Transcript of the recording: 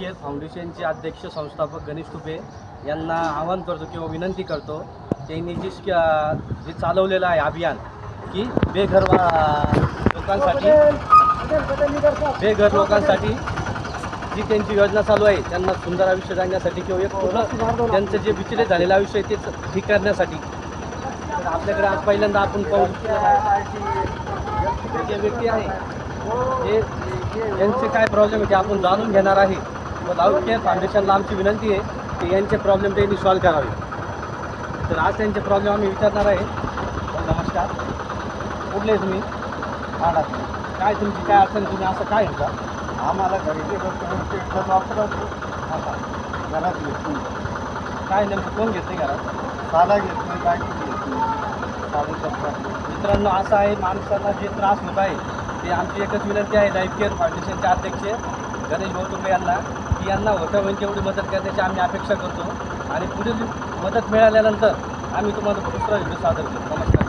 के फाउंडेशनचे अध्यक्ष संस्थापक गणेश तुपे यांना आवाहन करतो किंवा विनंती करतो त्यांनी जी जे चालवलेलं आहे अभियान की बेघर वा- लोकांसाठी बेघर लोकांसाठी जी त्यांची योजना चालू आहे त्यांना सुंदर आयुष्य जाण्यासाठी किंवा एक पूर्ण त्यांचं जे विचलित झालेलं आयुष्य आहे ते ठीक करण्यासाठी. तर आपल्याकडे आज पहिल्यांदा आपण पाहू जे व्यक्ती आहे हे यांचे काय प्रॉब्लेम आहे ते आपण जाणून घेणार आहे. दाऊद केअर फाउंडेशनला आमची विनंती आहे की यांचे प्रॉब्लेम त्यांनी सॉल्व्ह करावे. तर आज त्यांचे प्रॉब्लेम आम्ही विचारणार आहे. नमस्कार. कुठले तुम्ही? आडात काय तुमची काय अडचण तुम्ही? असं काय होता आम्हाला घरी वस्तू एकदम वापरतो आता घरात घेत नाही काय नेमकं कोण घेते घरात? साधा घेत नाही बाकी घेत नाही साधू शकता मित्रांनो असं आहे माणसाला जे त्रास होत आहे ते आमची एकच विनंती आहे लाईफ केअर फाउंडेशनचे अध्यक्ष गणेश गौतमे यांना. की यांना होतं होईल तेवढी मदत करण्याची आम्ही अपेक्षा करतो. आणि पुढील मदत मिळाल्यानंतर आम्ही तुम्हाला दुसरा व्हिडिओ सादर करू नमस्कार.